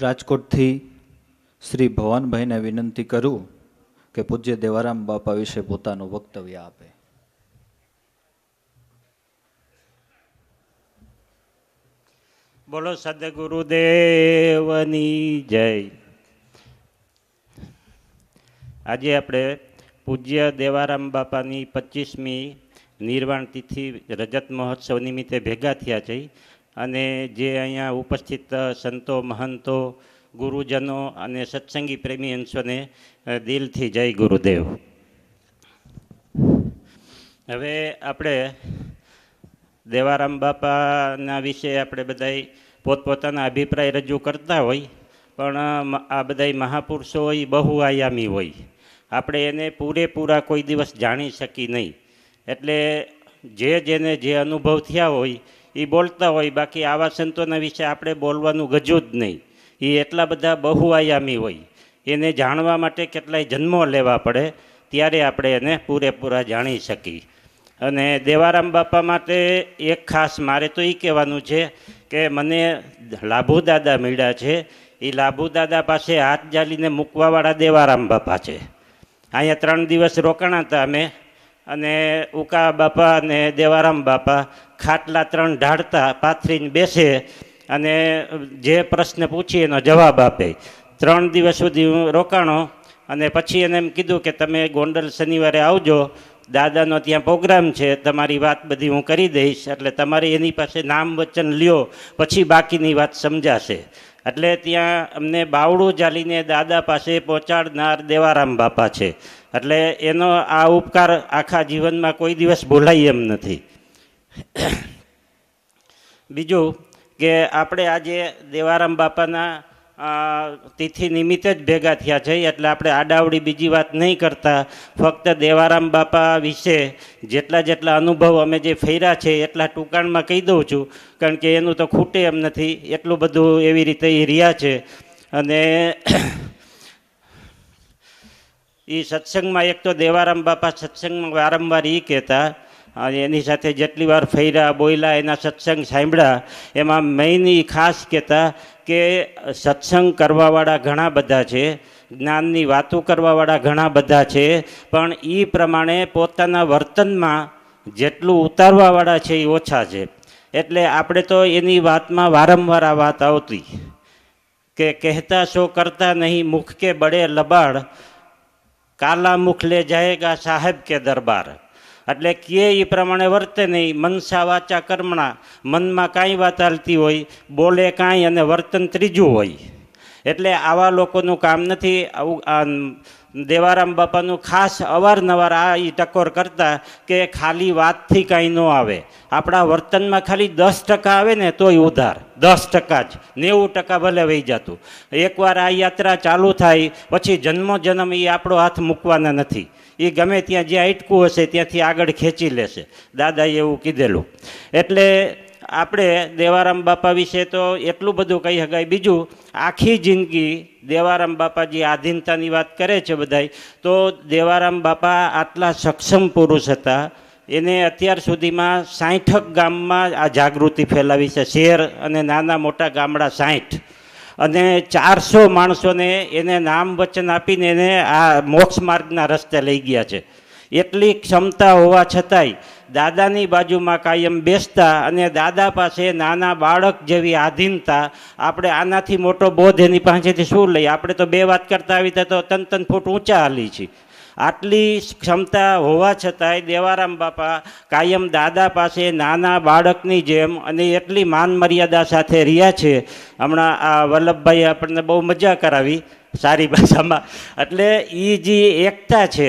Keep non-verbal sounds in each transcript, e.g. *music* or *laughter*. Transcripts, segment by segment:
રાજકોટથી શ્રી ભવાનભાઈને વિનંતી કરું કે પૂજ્ય દેવારામ બાપા વિશે પોતાનું વક્તવ્ય આપે. બોલો સદગુરુદેવની જય. આજે આપણે પૂજ્ય દેવારામ બાપાની પચીસમી નિર્વાણ તિથિ રજત મહોત્સવ નિમિત્તે ભેગા થયા છે અને જે અહીંયા ઉપસ્થિત સંતો, મહંતો, ગુરુજનો અને સત્સંગી પ્રેમી અંશોને દિલથી જય ગુરુદેવ. હવે આપણે દેવારામ બાપાના વિશે આપણે બધાય પોતપોતાના અભિપ્રાય રજૂ કરતા હોય, પણ આ બધાય મહાપુરુષો હોય બહુઆયામી હોય. આપણે એને પૂરેપૂરા કોઈ દિવસ જાણી શકી નહીં. એટલે જે જેને જે અનુભવ થયા હોય એ બોલતા હોય, બાકી આવા સંતોના વિશે આપણે બોલવાનું ગજું જ નહીં. એ એટલા બધા બહુઆયામી હોય. એને જાણવા માટે કેટલાય જન્મો લેવા પડે, ત્યારે આપણે એને પૂરેપૂરા જાણી શકીએ. અને દેવારામ બાપા માટે એક ખાસ મારે તો એ કહેવાનું છે કે મને લાભુ દાદા મળ્યા છે. એ લાભુ દાદા પાસે હાથ જાલીને મૂકવાવાળા દેવારામ બાપા છે. અહીંયા ત્રણ દિવસ રોકાણા હતા અમે. અને ઉકા બાપા અને દેવારામ બાપા ખાટલા ત્રણ ઢાળતા પાથરીને બેસે અને જે પ્રશ્ન પૂછીએ એનો જવાબ આપે. ત્રણ દિવસ સુધી હું રોકાણો અને પછી એને એમ કીધું કે તમે ગોંડલ શનિવારે આવજો. દાદાનો ત્યાં પ્રોગ્રામ છે, તમારી વાત બધી હું કરી દઈશ, એટલે તમારે એની પાસે નામ વચન લ્યો, પછી બાકીની વાત સમજાશે. એટલે ત્યાં અમને બાવડું ચાલીને દાદા પાસે પહોંચાડનાર દેવારામ બાપા છે. એટલે એનો આ ઉપકાર આખા જીવનમાં કોઈ દિવસ ભૂલાય એમ નથી. બીજું કે આપણે આજે દેવારામ બાપાના તિથિ નિમિત્તે જ ભેગા થયા છે, એટલે આપણે આડાવડી બીજી વાત નહીં કરતા. ફક્ત દેવારામ બાપા વિશે જેટલા જેટલા અનુભવ અમે જે ફર્યા છે, એટલા ટૂંકાણમાં કહી દઉં છું, કારણ કે એનું તો ખૂટે એમ નથી. એટલું બધું એવી રીતે એ રહ્યા છે. અને એ સત્સંગમાં એક તો દેવારામ બાપા સત્સંગમાં વારંવાર એ કહેતા એની સાથે જેટલી વાર ફર્યા બોયલા એના સત્સંગ સાંભળ્યા, એમાં મેઇન એ ખાસ કહેતા કે સત્સંગ કરવાવાળા ઘણા બધા છે, જ્ઞાનની વાતો કરવાવાળા ઘણા બધા છે, પણ એ પ્રમાણે પોતાના વર્તનમાં જેટલું ઉતારવાવાળા છે એ ઓછા છે. એટલે આપણે તો એની વાતમાં વારંવાર આ વાત આવતી. કે કહેતા શો કરતા નહીં, મુખ કે બળે લબાડ કાલા મુખ લે જાયગા સાહેબ કે દરબાર. એટલે કે એ પ્રમાણે વર્તે નહીં મનસા વાચા કર્મણા મનમાં કાંઈ વાત હાલતી હોય, બોલે કાંઈ અને વર્તન ત્રીજું હોય. એટલે આવા લોકોનું કામ નથી. આવું દેવારામ બાપાનું ખાસ અવારનવાર આ એ ટકોર કરતા કે ખાલી વાતથી કાંઈ ન આવે. આપણા વર્તનમાં ખાલી દસ ટકા આવે ને તોય ઉધાર. દસ ટકા જ. નેવું ટકા ભલે વહી જતું. એકવાર આ યાત્રા ચાલુ થાય, પછી જન્મો જન્મ એ આપણો હાથ મૂકવાના નથી. એ ગમે ત્યાં જ્યાં અટકું હશે, ત્યાંથી આગળ ખેંચી લેશે. દાદાએ એવું કીધેલું. એટલે આપણે દેવારામ બાપા વિશે તો એટલું બધું કહી શકાય. બીજું, આખી જિંદગી દેવારામ બાપાજી આધીનતાની વાત કરે છે બધાય. તો દેવારામ બાપા આટલા સક્ષમ પુરુષ હતા. એને અત્યાર સુધીમાં સાઠક ગામમાં આ જાગૃતિ ફેલાવી છે. શહેર અને નાના મોટા ગામડા સાઠ. અને ચારસો માણસોને એને નામ વચન આપીને એને આ મોક્ષ માર્ગના રસ્તે લઈ ગયા છે. એટલી ક્ષમતા હોવા છતાંય દાદાની બાજુમાં કાયમ બેસતા અને દાદા પાસે નાના બાળક જેવી આધીનતા, આપણે આનાથી મોટો બોધ એની પાસેથી શું લઈએ? આપણે તો બે વાત કરતા આવી તો તન તન ફૂટ ઊંચા હાલી છીએ. આટલી ક્ષમતા હોવા છતાંય દેવારામ બાપા કાયમ દાદા પાસે નાના બાળકની જેમ અને એટલી માન મર્યાદા સાથે રહ્યા છે. હમણાં આ વલ્લભભાઈએ આપણને બહુ મજા કરાવી સારી ભાષામાં. એટલે એ જે એકતા છે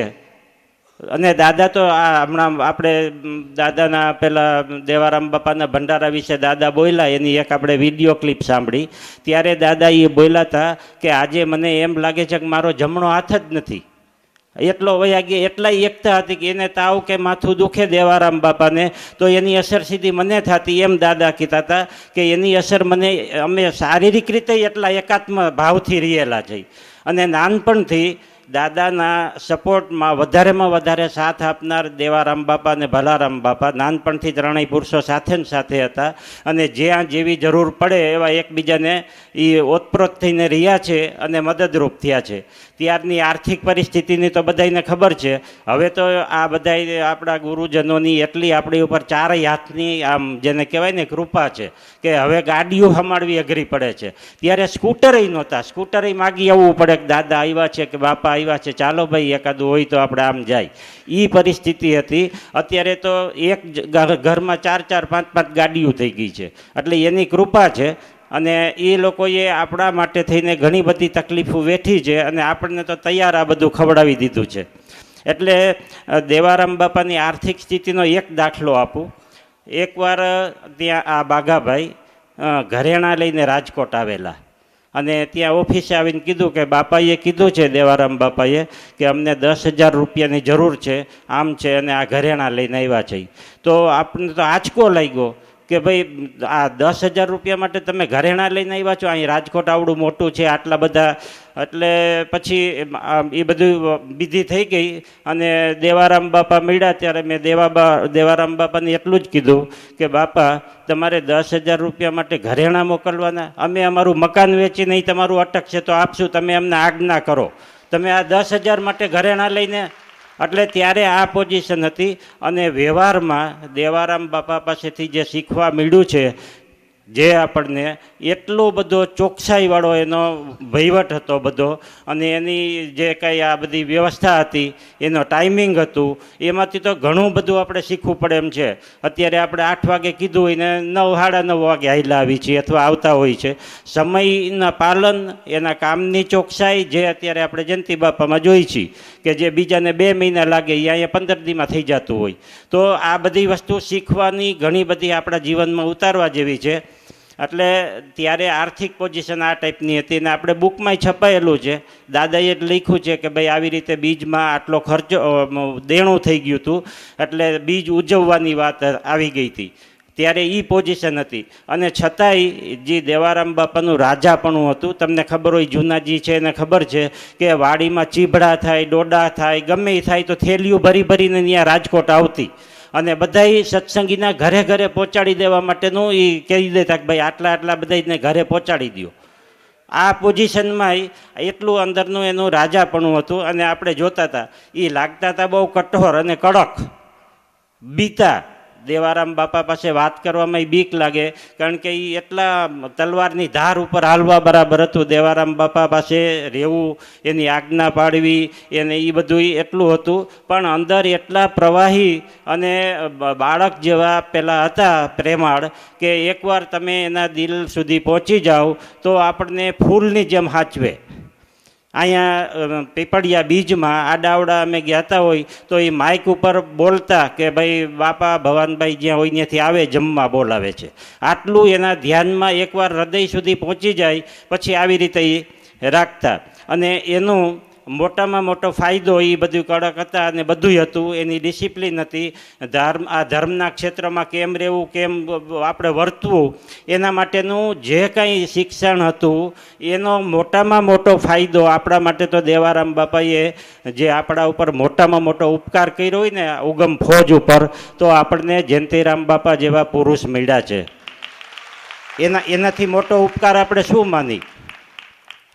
અને દાદા તો આ હમણાં આપણે દાદાના પેલા દેવારામ બાપાના ભંડારા વિશે દાદા બોલ્યા, એની એક આપણે વીડિયો ક્લિપ સાંભળી. ત્યારે દાદા એ બોલ્યા હતા કે આજે મને એમ લાગે છે કે મારો જમણો હાથ જ નથી. એટલો વયા ગયા એટલા એકતા હતી કે એને તાવ કે માથું દુખે દેવારામ બાપાને. તો એની અસર સીધી મને થતી એમ દાદા કહેતા હતા કે એની અસર મને, અમે શારીરિક રીતે એટલા એકાત્મ ભાવથી રહેલા છે અને નાનપણથી દાદાના સપોર્ટમાં વધારેમાં વધારે સાથ આપનાર દેવારામ બાપા અને ભલારામ બાપા નાનપણથી ત્રણેય પુરુષો સાથે ને સાથે હતા અને જ્યાં જેવી જરૂર પડે એવા એકબીજાને એ ઓતપ્રોત થઈને રહ્યા છે અને મદદરૂપ થયા છે. ત્યારની આર્થિક પરિસ્થિતિની તો બધાને ખબર છે. હવે તો આ બધા આપણા ગુરુજનોની એટલી આપણી ઉપર ચારેય હાથની આમ જેને કહેવાય ને કૃપા છે કે હવે ગાડીઓ હમાડવી અઘરી પડે છે. ત્યારે સ્કૂટરય નહોતા. સ્કૂટરય માગી આવવું પડે કે દાદા આવ્યા છે કે બાપા આવ્યા છે. ચાલો ભાઈ, એકાદું હોય તો આપણે આમ જાય. એ પરિસ્થિતિ હતી. અત્યારે તો એક ઘરમાં ચાર ચાર, પાંચ પાંચ ગાડીઓ થઈ ગઈ છે. એટલે એની કૃપા છે અને એ લોકોએ આપણા માટે થઈને ઘણી બધી તકલીફો વેઠી છે અને આપણને તો તૈયાર આ બધું ખવડાવી દીધું છે. એટલે દેવારામ બાપાની આર્થિક સ્થિતિનો એક દાખલો આપું. એકવાર ત્યાં આ બાઘાભાઈ ઘરેણાં લઈને રાજકોટ આવેલા. અને ત્યાં ઓફિસે આવીને કીધું કે બાપાએ કીધું છે, દેવારામ બાપાએ, કે અમને દસ હજાર રૂપિયાની જરૂર છે, આમ છે અને આ ઘરેણાં લઈને આવ્યા છે. તો આપણને તો આંચકો લાગ્યો. કે ભાઈ આ દસ હજાર રૂપિયા માટે તમે ઘરેણાં લઈને આવ્યા છો? અહીં રાજકોટ આવડું મોટું છે, આટલા બધા, એટલે પછી એ બધું બીજી થઈ ગઈ અને દેવારામ બાપા મળ્યા ત્યારે મેં દેવાબા દેવારામ બાપાને એટલું જ કીધું કે, બાપા, તમારે દસ હજાર રૂપિયા માટે ઘરેણાં મોકલવાના? અમે અમારું મકાન વેચી નહીં તમારું અટક છે, તો આપશું તમે અમને આજ્ઞા કરો? તમે આ દસ હજાર માટે ઘરેણાં લઈને એટલે ત્યારે આ પોઝિશન હતી અને વ્યવહારમાં દેવારામ બાપા પાસેથી જે શીખવા મળ્યું છે, જે આપણને એટલો બધો ચોકસાઈવાળો એનો વહીવટ હતો બધો. અને એની જે કંઈ આ બધી વ્યવસ્થા હતી, એનો ટાઈમિંગ હતું, એમાંથી તો ઘણું બધું આપણે શીખવું પડે એમ છે. અત્યારે આપણે આઠ વાગે કીધું હોય ને નવ, સાડા નવ વાગે હાઈલા આવી છીએ અથવા આવતા હોય છે. સમયના પાલન, એના કામની ચોકસાઈ જે અત્યારે આપણે જયંતિ બાપામાં જોઈ છીએ કે જે બીજાને બે મહિના લાગે એ અહીંયા પંદર દીમાં થઈ જતું હોય. તો આ બધી વસ્તુ શીખવાની ઘણી બધી આપણા જીવનમાં ઉતારવા જેવી છે. એટલે ત્યારે આર્થિક પોઝિશન આ ટાઈપની હતી અને આપણે બુકમાંય છપાયેલું છે. દાદાએ લખ્યું છે કે ભાઈ આવી રીતે બીજમાં આટલો ખર્ચો દેણું થઈ ગયું હતું. એટલે બીજ ઉજવવાની વાત આવી ગઈ હતી. ત્યારે એ પોઝિશન હતી. અને છતાંય જે દેવારામ બાપાનું રાજાપણું હતું, તમને ખબર હોય જૂનાજી છે, એને ખબર છે કે વાડીમાં ચીભડા થાય, ડોડા થાય, ગમે એ થાય તો થેલીઓ ભરી ભરીને ત્યાં રાજકોટ આવતી. અને બધાય સત્સંગીના ઘરે ઘરે પહોંચાડી દેવા માટેનું એ કહી દેતા કે ભાઈ આટલા આટલા બધાને ઘરે પહોંચાડી દો આ પોઝિશનમાં એટલું અંદરનું એનું રાજાપણું હતું અને આપણે જોતા હતા એ લાગતા હતા બહુ કઠોર અને કડક, બીતા દેવારામ બાપા પાસે વાત કરવામાં બીક લાગે, કારણ કે એ એટલા તલવારની ધાર ઉપર હાલવા બરાબર હતું. દેવારામ બાપા પાસે રહેવું, એની આજ્ઞા પાડવી, એને એ બધું એટલું હતું. પણ અંદર એટલા પ્રવાહી અને બાળક જેવા પેલા હતા પ્રેમાળ કે એકવાર તમે એના દિલ સુધી પહોંચી જાઓ, તો આપણને ફૂલની જેમ હાચવે. અહીંયા પીપળિયા બીજમાં આડાવડા અમે ગયા હોય તો એ માઇક ઉપર બોલતા કે ભાઈ, બાપા ભવાનભાઈ જ્યાં હોય ત્યાંથી આવે, જમવા બોલાવે છે. આટલું એના ધ્યાનમાં એકવાર હૃદય સુધી પહોંચી જાય, પછી આવી રીતે એ રાખતા. અને એનું મોટામાં મોટો ફાયદો એ બધું કડક હતા અને બધું હતું. એની ડિસિપ્લિન હતી. ધર્મ, આ ધર્મના ક્ષેત્રમાં કેમ રહેવું, કેમ આપણે વર્તવું, એના માટેનું જે કંઈ શિક્ષણ હતું, એનો મોટામાં મોટો ફાયદો આપણા માટે તો દેવારામ બાપાએ જે આપણા ઉપર મોટામાં મોટો ઉપકાર કર્યો હોય ને ઉગમ ફોજ ઉપર, તો આપણને જયંતિરામ બાપા જેવા પુરુષ મળ્યા છે. એના, એનાથી મોટો ઉપકાર આપણે શું માની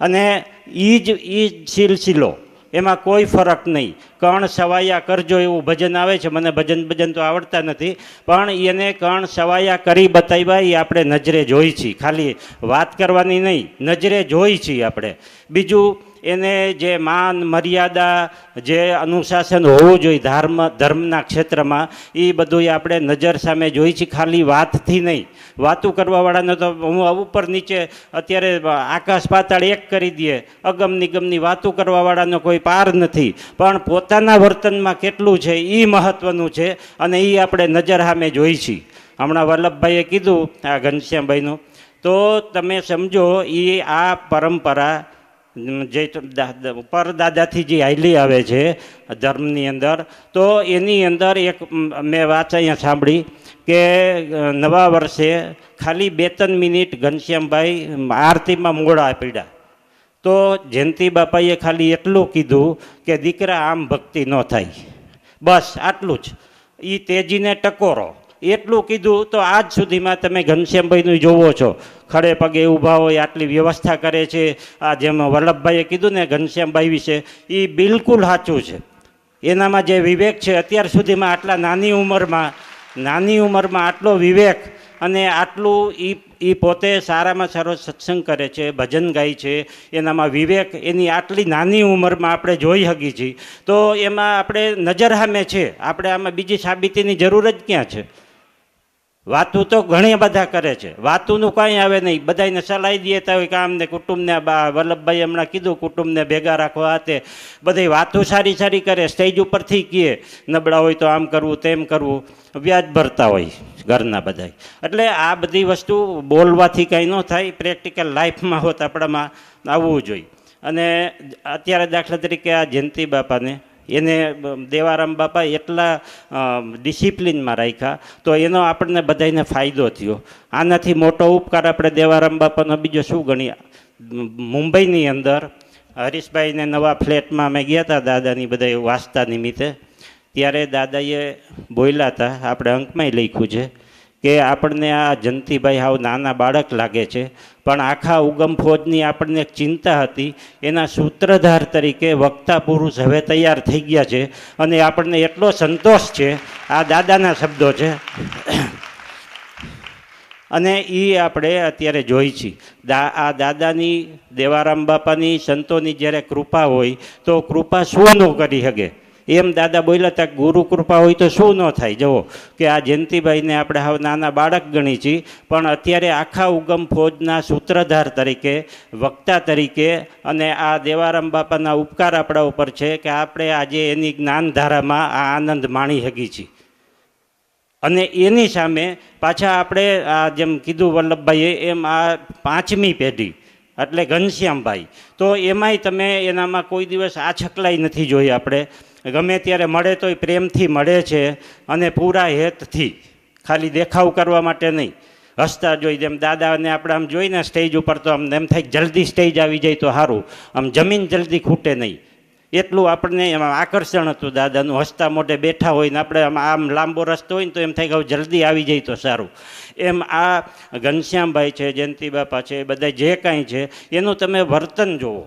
અને એ જ એ જ સિલસિલો. એમાં કોઈ ફરક નહીં. કણ સવાયા કરજો એવું ભજન આવે છે. મને ભજન ભજન તો આવડતા નથી. પણ એને કણ સવાયા કરી બતાવ્યા એ આપણે નજરે જોઈ છીએ. ખાલી વાત કરવાની નહીં. નજરે જોઈ છીએ આપણે. બીજું એને જે માન, મર્યાદા, જે અનુશાસન હોવું જોઈએ, ધર્મ, ધર્મના ક્ષેત્રમાં, એ બધું આપણે નજર સામે જોઈ છીએ. ખાલી વાતથી નહીં. વાતું કરવાવાળાને તો હું ઉપર નીચે અત્યારે આકાશ પાતાળ એક કરી દઈએ. અગમ નિગમની વાતું કરવાવાળાનો કોઈ પાર નથી. પણ પોતાના વર્તનમાં કેટલું છે એ મહત્ત્વનું છે અને એ આપણે નજર સામે જોઈ છીએ. હમણાં વલ્લભભાઈએ કીધું આ ઘનશ્યામભાઈનું, તો તમે સમજો એ આ પરંપરા જે પરદાદાથી જે હાલી આવે છે, ધર્મની અંદર, તો એની અંદર એક, મેં વાત અહીંયા સાંભળી કે નવા વર્ષે ખાલી બે ત્રણ મિનિટ ઘનશ્યામભાઈ આરતીમાં મોડા પીડ્યા તો જયંતિ બાપાએ ખાલી એટલું કીધું કે દીકરા આમ ભક્તિ ન થાય. બસ, આટલું જ. એ તેજીને ટકોરો. એટલું કીધું તો આજ સુધીમાં તમે ઘનશ્યામભાઈનું જોવો છો. ખડે પગે ઊભા હોય, આટલી વ્યવસ્થા કરે છે. આ જેમ વલ્લભભાઈએ કીધું ને ઘનશ્યામભાઈ વિશે એ બિલકુલ સાચું છે. એનામાં જે વિવેક છે, અત્યાર સુધીમાં આટલા નાની ઉંમરમાં નાની ઉંમરમાં આટલો વિવેક અને આટલું એ એ પોતે સારામાં સારો સત્સંગ કરે છે, ભજન ગાય છે, એનામાં વિવેક, એની આટલી નાની ઉંમરમાં આપણે જોઈ શકીએ છીએ તો એમાં આપણે નજર સામે છે. આપણે આમાં બીજી સાબિતીની જરૂર જ ક્યાં છે? વાતું તો ઘણી બધા કરે છે. વાતુંનું કાંઈ આવે નહીં. બધાને સલાહી દઈએ તો હોય કામ ને કુટુંબને બા વલ્લભભાઈ હમણાં કીધું કુટુંબને ભેગા રાખવા હાથે. બધી વાતો સારી સારી કરે. સ્ટેજ ઉપરથી કહે, નબળા હોય તો આમ કરવું, તેમ કરવું. વ્યાજ ભરતા હોય ઘરના બધા એટલે આ બધી વસ્તુ બોલવાથી કાંઈ ન થાય. પ્રેક્ટિકલ લાઈફમાં હોત આપણામાં આવવું જોઈએ અને અત્યારે દાખલા તરીકે આ જયંતિ બાપાને એને દેવારામ બાપા એટલા ડિસિપ્લિનમાં રાખ્યા, તો એનો આપણને બધાને ફાયદો થયો. આનાથી મોટો ઉપકાર આપણે દેવારામ બાપાનો બીજો શું ગણીએ? મુંબઈની અંદર હરીશભાઈને નવા ફ્લેટમાં અમે ગયા હતા દાદાની બધા વાંચતા નિમિત્તે. ત્યારે દાદાએ બોલ્યા હતા, આપણે અંકમાંય લખ્યું છે કે આપણને આ જંતીભાઈ હાવ નાના બાળક લાગે છે, પણ આખા ઉગમ ફોજની આપણને એક ચિંતા હતી. એના સૂત્રધાર તરીકે વક્તા પુરુષ હવે તૈયાર થઈ ગયા છે અને આપણને એટલો સંતોષ છે, આ દાદાના શબ્દો છે. અને એ આપણે અત્યારે જોઈ છીએ દા, આ દાદાની, દેવારામ બાપાની સંતોની જ્યારે કૃપા હોય, તો કૃપા શું ન કરી શકે એમ દાદા બોલ્યા હતા ગુરુ કૃપા હોય તો શું ન થાય? જુઓ, કે આ જયંતિભાઈને આપણે હવે નાના બાળક ગણી છીએ, પણ અત્યારે આખા ઉગમ ફોજના સૂત્રધાર તરીકે, વક્તા તરીકે અને આ દેવારામ બાપાના ઉપકાર આપણા ઉપર છે કે આપણે આજે એની જ્ઞાનધારામાં આ આનંદ માણી શકી છીએ. અને એની સામે પાછા આપણે આ જેમ કીધું વલ્લભભાઈએ, એમ આ પાંચમી પેઢી, એટલે ઘનશ્યામભાઈ. તો એમાંય તમે એનામાં કોઈ દિવસ આ છકલાઈ નથી જોઈ આપણે. ગમે ત્યારે મળે તોય પ્રેમથી મળે છે અને પૂરા હેતથી. ખાલી દેખાવ કરવા માટે નહીં. હસતા જોઈ જેમ દાદાને આપણે આમ જોઈને સ્ટેજ ઉપર તો આમ એમ થાય જલ્દી સ્ટેજ આવી જાય તો સારું. આમ જમીન જલ્દી ખૂટે નહીં. એટલું આપણને એમાં આકર્ષણ હતું દાદાનું. હસતા મોઢે બેઠા હોય ને આપણે આમ આમ લાંબો રસ્તો હોય ને તો એમ થાય કે હવે જલ્દી આવી જાય તો સારું. એમ આ ઘનશ્યામભાઈ છે, જયંતિ બાપા છે બધા જે કાંઈ છે, એનું તમે વર્તન જુઓ.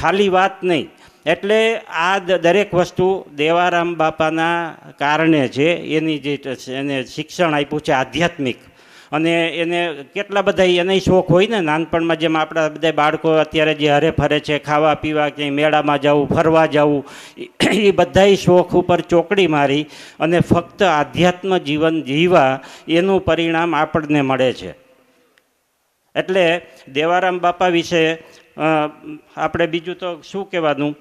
ખાલી વાત નહીં. એટલે આ દરેક વસ્તુ દેવારામ બાપાના કારણે છે. એની જે એને શિક્ષણ આપ્યું છે આધ્યાત્મિક. અને એને કેટલા બધા એને શોખ હોય ને નાનપણમાં જેમ આપણા બધા બાળકો અત્યારે જે હરે ફરે છે, ખાવા પીવા ક્યાંય મેળામાં જવું ફરવા જવું એ બધાય શોખ ઉપર ચોકડી મારી અને ફક્ત આધ્યાત્મ જીવન જીવવા એનું પરિણામ આપણને મળે છે. એટલે દેવારામ બાપા વિશે આપણે બીજું તો શું કહેવાનું?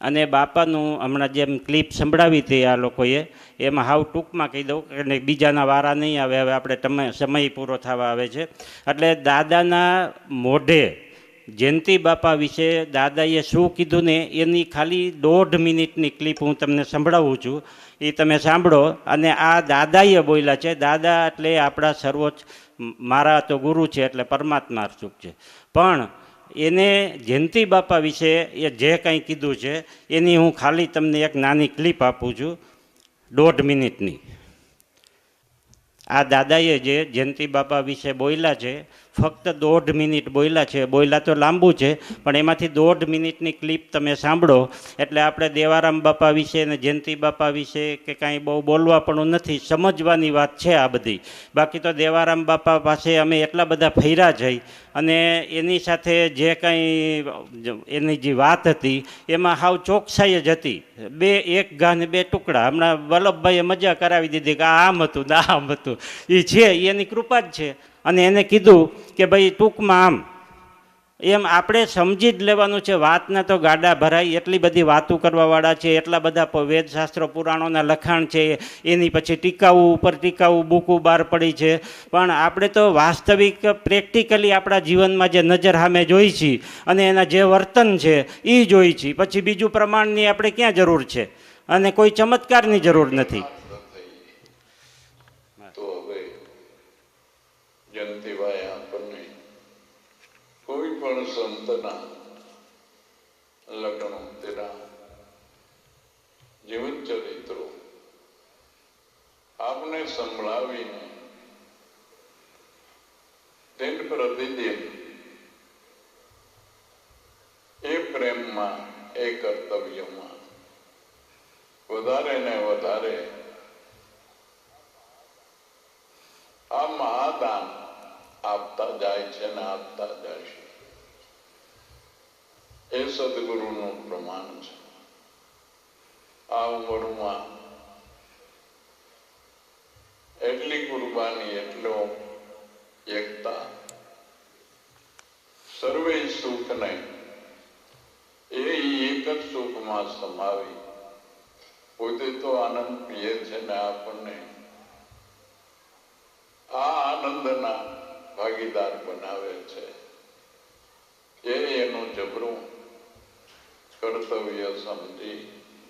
અને બાપાનું હમણાં જેમ ક્લિપ સંભળાવી હતી આ લોકોએ, એમાં હાવ ટૂંકમાં કહી દઉં કે બીજાના વારા નહીં આવે. હવે આપણે તમે સમય પૂરો થવા આવે છે. એટલે દાદાના મોઢે જયંતિ બાપા વિશે દાદાએ શું કીધું ને એની ખાલી દોઢ મિનિટની ક્લિપ હું તમને સંભળાવું છું. એ તમે સાંભળો અને આ દાદાએ બોલ્યા છે. દાદા એટલે આપણા સર્વોચ્ચ મારા તો ગુરુ છે એટલે પરમાત્મા સુખ છે. પણ એને જયંતિ બાપા વિશે એ જે કંઈ કીધું છે એની હું ખાલી તમને એક નાની ક્લિપ આપું છું. દોઢ મિનિટની. આ દાદાએ જે જયંતિ બાપા વિશે બોલ્યા છે ફક્ત દોઢ મિનિટ બોલ્યા છે. બોલ્યા તો લાંબુ છે, પણ એમાંથી દોઢ મિનિટની ક્લિપ તમે સાંભળો. એટલે આપણે દેવારામ બાપા વિશે અને જયંતિ બાપા વિશે કે કાંઈ બહુ બોલવા પણ નથી, સમજવાની વાત છે આ બધી. બાકી તો દેવારામ બાપા પાસે અમે એટલા બધા ફર્યા જઈ અને એની સાથે જે કાંઈ, એની જે વાત હતી, એમાં હાવ ચોકસાઈ જ હતી. બે એક ગાને બે ટુકડા. હમણાં વલ્લભભાઈએ મજા કરાવી દીધી કે આમ હતું ને આમ હતું. એ છે, એની કૃપા જ છે. અને એને કીધું કે ભાઈ ટૂંકમાં આમ એમ આપણે સમજી જ લેવાનું છે, વાતના તો ગાડા ભરાય, એટલી બધી વાતો કરવાવાળા છે, એટલા બધા વેદશાસ્ત્રો, પુરાણોના લખાણ છે, એની પછી ટીકાઓ ઉપર ટીકાઓ, બુકો બહાર પડી છે. પણ આપણે તો વાસ્તવિક, પ્રેક્ટિકલી આપણા જીવનમાં જે નજર સામે જોઈ છીએ અને એના જે વર્તન છે એ જોઈ છીએ પછી બીજું પ્રમાણની આપણે ક્યાં જરૂર છે? અને કોઈ ચમત્કારની જરૂર નથી. જનતી આપણને સંતના લગ્નો તેના જીવન ચરિત્રો આપને સંભળાવીને દિન પ્રતિદિન એ પ્રેમમાં એ કર્તવ્યમાં વધારે ને વધારે આ મહાદાન આપતા જાય છે ને આપતા જાય છે એ સદગુરુનું પ્રમાણ છે આ ઉંમરમાં એટલી કુરબાની એટલો એકતા સર્વે સુખને એ એક જ સુખમાં સમાવી પોતે તો આનંદ પીએ છે ને આપણને આ આનંદના ભાગીદાર બનાવે છે એ એનું જબરું કર્તવ્ય સમજી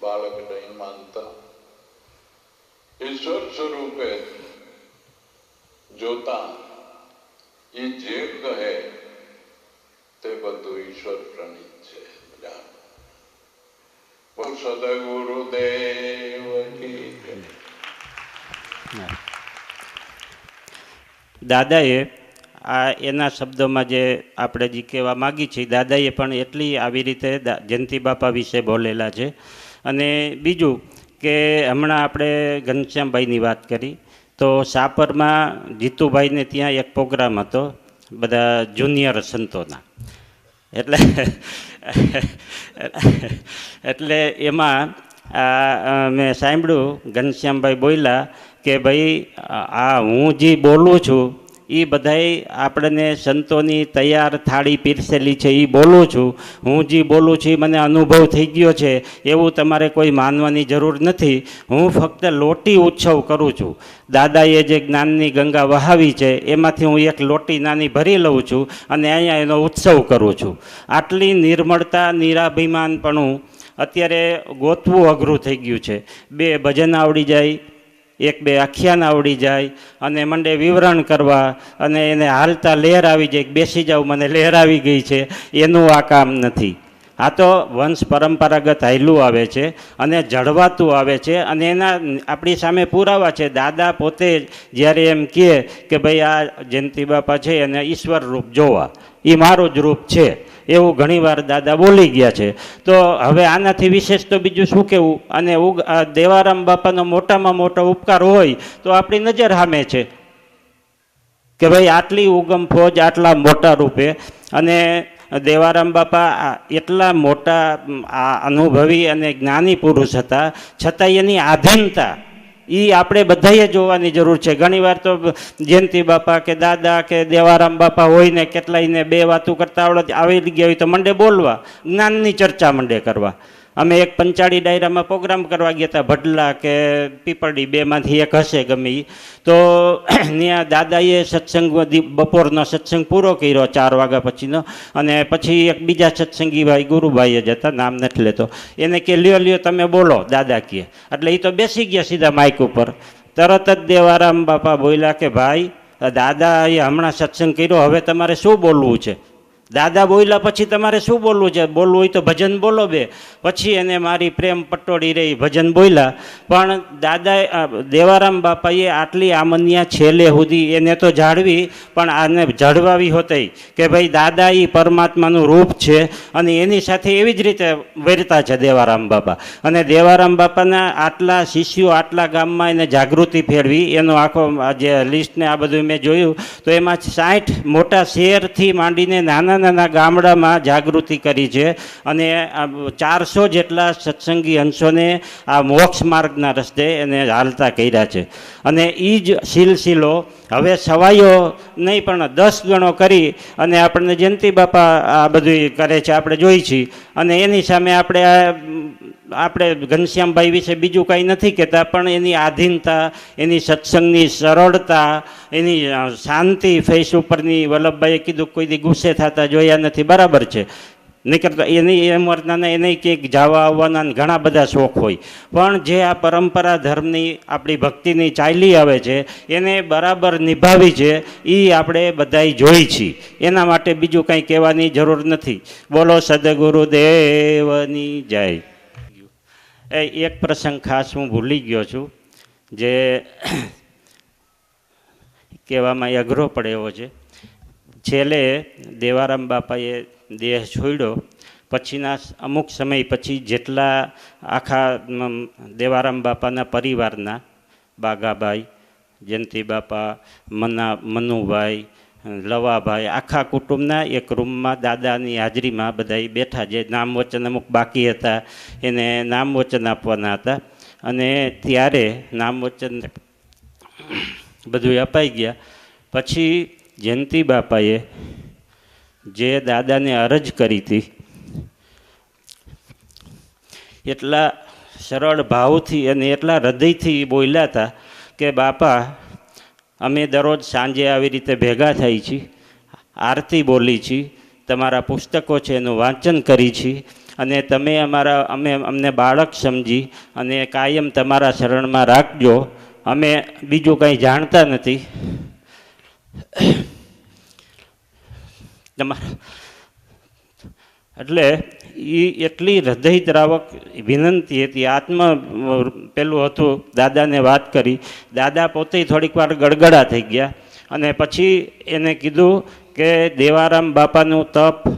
બાળક નહીં માનતા ઈશ્વર સ્વરૂપે જોતા એ જે કહે તે બધું ઈશ્વર પ્રણીત છે સદગુરુદેવ દાદાએ આ એના શબ્દોમાં જે આપણે જે કહેવા માગી છીએ, દાદાએ પણ એટલી આવી રીતે જયંતિ બાપા વિશે બોલેલા છે. અને બીજું કે હમણાં આપણે ઘનશ્યામભાઈની વાત કરી, તો સાપરમાં જીતુભાઈને ત્યાં એક પ્રોગ્રામ હતો, બધા જુનિયર સંતોના. એટલે એટલે એમાં મેં સાંભળ્યું, ઘનશ્યામભાઈ બોલ્યા કે ભાઈ, આ હું જે બોલું છું એ બધાય આપણને સંતોની તૈયાર થાળી પીરસેલી છે એ બોલું છું. હું જે બોલું છું મને અનુભવ થઈ ગયો છે, એવું તમારે કોઈ માનવાની જરૂર નથી. હું ફક્ત લોટી ઉત્સવ કરું છું. દાદાએ જે જ્ઞાનની ગંગા વહાવી છે, એમાંથી હું એક લોટી નાની ભરી લઉં છું અને અહીંયા એનો ઉત્સવ કરું છું. આટલી નિર્મળતા, નિરાભિમાનપણું અત્યારે ગોતવું અઘરું થઈ ગયું છે. બે ભજન આવડી જાય એક બે આખ્યાન આવડી જાય અને મંડે વિવરણ કરવા અને એને હાલતા લહેર આવી જાય બેસી જાઉં, મને લહેર આવી ગઈ છે. એનું આ કામ નથી. આ તો વંશ પરંપરાગત હાયલું આવે છે અને જળવાતું આવે છે અને એના આપણી સામે પુરાવા છે. દાદા પોતે જ્યારે એમ કહે કે ભાઈ આ જયંતિ બાપા છે એને ઈશ્વર રૂપ જોવા. એ મારું જ રૂપ છે. એવું ઘણીવાર દાદા બોલી ગયા છે. તો હવે આનાથી વિશેષ તો બીજું શું કહેવું અને ઉગ દેવારામ બાપાનો મોટામાં મોટો ઉપકાર હોય તો આપણી નજર સામે છે. કે ભાઈ આટલી ઉગમ ફોજ આટલા મોટા રૂપે અને દેવારામ બાપા એટલા મોટા અનુભવી અને જ્ઞાની પુરુષ હતા. છતાં એની આધીનતા એ આપણે બધાએ જોવાની જરૂર છે. ઘણીવાર તો જયંતિ બાપા કે દાદા કે દેવારામ બાપા હોય ને કેટલાયને બે વાતું કરતા આવડત, આવી ગયા હોય તો મંડે બોલવા, જ્ઞાનની ચર્ચા મંડે કરવા. અમે એક પંચાળી ડાયરામાં પ્રોગ્રામ કરવા ગયા હતા, ભડલા કે પીપળી બેમાંથી એક હશે ગમે એ તો *clears throat* ત્યાં દાદાએ સત્સંગ બપોરનો સત્સંગ પૂરો કર્યો ચાર વાગ્યા પછીનો. અને પછી એક બીજા સત્સંગી ભાઈ ગુરુભાઈ જ હતા, નામ નથી લેતો. એને કે, લ્યો લ્યો, તમે બોલો. દાદા કહે એટલે એ તો બેસી ગયા સીધા માઇક ઉપર. તરત જ દેવારામ બાપા બોલ્યા કે, ભાઈ, દાદાએ હમણાં સત્સંગ કર્યો, હવે તમારે શું બોલવું છે? દાદા બોલ્યા પછી તમારે શું બોલવું છે? બોલવું હોય તો ભજન બોલો બે. પછી એને મારી પ્રેમ પટોળી રહી, ભજન બોલ્યા. પણ દાદા દેવારામ બાપાએ આટલી આમન્યા છેલ્લે સુધી એને તો જાળવી, પણ આને જળવાવી હોતી કે ભાઈ દાદા એ પરમાત્માનું રૂપ છે અને એની સાથે એવી જ રીતે વેરતા છે દેવારામ બાપા. અને દેવારામ બાપાના આટલા શિષ્યો આટલા ગામમાં એને જાગૃતિ ફેરવી, એનો આખો જે લિસ્ટને આ બધું મેં જોયું, તો એમાં સાઠ મોટા શહેરથી માંડીને નાના નાના ગામડામાં જાગૃતિ કરી છે અને ચારસો જેટલા સત્સંગી અંશોને આ મોક્ષ માર્ગના રસ્તે એને હાલતા કર્યા છે. અને એ જ સિલસિલો હવે સવાયો નહીં, પણ દસ ગણો કરી અને આપણને જયંતિ બાપા આ બધું કરે છે, આપણે જોઈ છીએ. અને એની સામે આપણે આપણે ઘનશ્યામભાઈ વિશે બીજું કંઈ નથી કહેતા, પણ એની આધીનતા, એની સત્સંગની સરળતા, એની શાંતિ ફેસ ઉપરની વલ્લભભાઈએ કીધું કોઈ દી ગુસ્સે થતા જોયા નથી. બરાબર છે. નહીતર તો એની એમ વર્તના એને ક્યાંક જવા આવવાના ઘણા બધા શોખ હોય. પણ જે આ પરંપરા ધર્મની, આપણી ભક્તિની ચાલી આવે છે, એને બરાબર નિભાવી છે એ આપણે બધાય જોઈ છીએ. એના માટે બીજું કંઈ કહેવાની જરૂર નથી. બોલો સદગુરુ દેવની જય. એ એક પ્રસંગ ખાસ હું ભૂલી ગયો છું, જે કહેવામાં અઘરો પડે છે. છેલ્લે દેવારામ બાપાએ દેહ છોડ્યો. પછીના અમુક સમય પછી જેટલા આખા દેવારામ બાપાના પરિવારના બાગાભાઈ જયંતિ બાપા, મના, મનુભાઈ, લવાભાઈ, આખા કુટુંબના એક રૂમમાં દાદાની હાજરીમાં બધાય બેઠા જે નામ વચન અમુક બાકી હતા, એને નામ વચન આપવાના હતા. અને ત્યારે નામ વચન બધું અપાઈ ગયા. પછી જયંતિ બાપાએ જે દાદાને અરજ કરી હતી, એટલા સરળ ભાવથી અને એટલા હૃદયથી બોલ્યા હતા કે, બાપા, અમે દરરોજ સાંજે આવી રીતે ભેગા થઈ છીએ આરતી બોલી છીએ તમારા પુસ્તકો છે એનું વાંચન કરી છીએ અને તમે અમારા, અમે અમને બાળક સમજી અને કાયમ તમારા શરણમાં રાખજો, અમે બીજું કંઈ જાણતા નથી. એટલે એ એટલી હૃદયદ્રાવક વિનંતી હતી, આત્મ પેલું હતું, દાદાને વાત કરી. દાદા પોતે થોડીક વાર ગડગડા થઈ ગયા અને પછી એને કીધું કે દેવારામ બાપાનું તપ,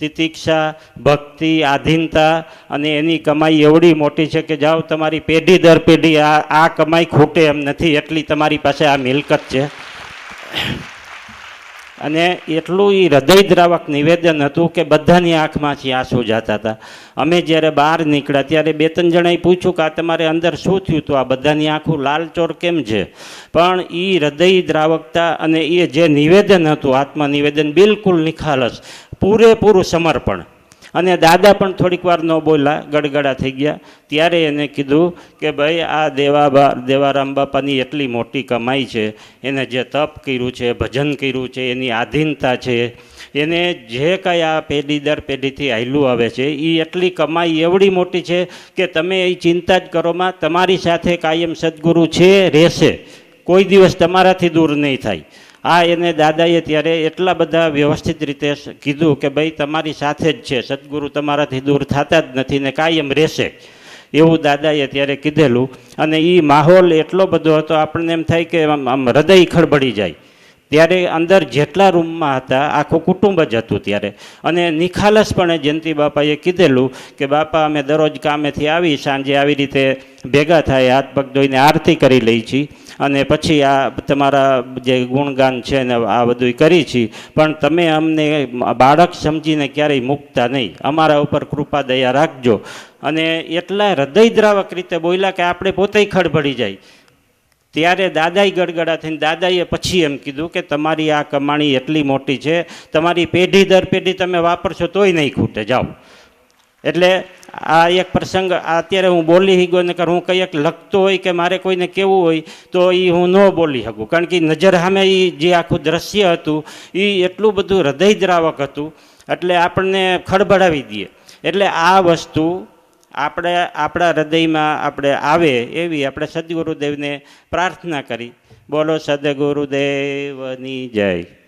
તિતિક્ષા, ભક્તિ, આધીનતા અને એની કમાઈ એવડી મોટી છે કે જાઓ તમારી પેઢી દર પેઢી આ આ કમાઈ ખૂટે એમ નથી, એટલી તમારી પાસે આ મિલકત છે. અને એટલું એ હૃદયદ્રાવક નિવેદન હતું કે બધાની આંખમાંથી આંસુ જતા હતા. અમે જ્યારે બહાર નીકળ્યા, ત્યારે બે ત્રણ જણાએ પૂછ્યું કે આ તમારે અંદર શું થયું? હતું આ બધાની આંખું લાલચોર કેમ છે? પણ એ હૃદયદ્રાવકતા અને એ જે નિવેદન હતું, આત્મનિવેદન બિલકુલ નિખાલસ, પૂરેપૂરું સમર્પણ. અને દાદા પણ થોડીક વાર ન બોલ્યા, ગડગડા થઈ ગયા. ત્યારે એને કીધું કે ભાઈ, આ દેવા બા- દેવારામ બાપાની એટલી મોટી કમાઈ છે, એને જે તપ કર્યું છે, ભજન કર્યું છે, એની આધીનતા છે, એને જે કાંઈ આ પેઢી દર પેઢીથી હાયલું આવે છે એ એટલી કમાઈ એવડી મોટી છે કે તમે એ ચિંતા જ કરોમાં તમારી સાથે કાયમ સદગુરુ છે, રહેશે. કોઈ દિવસ તમારાથી દૂર નહીં થાય. આ એને દાદાએ ત્યારે એટલા બધા વ્યવસ્થિત રીતે કીધું કે ભાઈ, તમારી સાથે જ છે. સદગુરુ તમારાથી દૂર થતા જ નથી ને કાયમ રહેશે. એવું દાદાએ ત્યારે કીધેલું. અને એ માહોલ એટલો બધો હતો, આપણને એમ થાય કે આમ હૃદય ખડબડી જાય. ત્યારે અંદર જેટલા રૂમમાં હતા, આખું કુટુંબ જ હતું ત્યારે. અને નિખાલસપણે જયંતિ બાપાએ કીધેલું કે, બાપા, અમે દરરોજ કામેથી આવી, સાંજે આવી રીતે ભેગા થાય, હાથ પગ ધોઈને આરતી કરી લઈ છીએ અને પછી આ તમારા જે ગુણગાન છે ને આ બધું કરી છીએ પણ તમે અમને બાળક સમજીને ક્યારેય મૂકતા નહીં. અમારા ઉપર કૃપા, દયા રાખજો. અને એટલા હૃદયદ્રાવક રીતે બોલ્યા કે, આપણે પોતે ખડભડી જાય. ત્યારે દાદાએ ગડગડા થઈને દાદાએ પછી એમ કીધું કે તમારી આ કમાણી એટલી મોટી છે, તમારી પેઢી દર પેઢી તમે વાપરશો તોય નહીં ખૂટે, જાઓ. એટલે આ એક પ્રસંગ, અત્યારે હું બોલી ગયો ને હું કંઈક લખતો હોય કે મારે કોઈને કહેવું હોય, તો એ હું ન બોલી શકું કારણ કે નજર સામે એ જે આખું દ્રશ્ય હતું એ એટલું બધું હૃદયદ્રાવક હતું, એટલે આપણને ખડબડાવી દઈએ એટલે આ વસ્તુ આપણે આપણા હૃદયમાં આપણે આવે એવી આપણે સદગુરુદેવને પ્રાર્થના કરી. બોલો સદગુરુદેવની જય.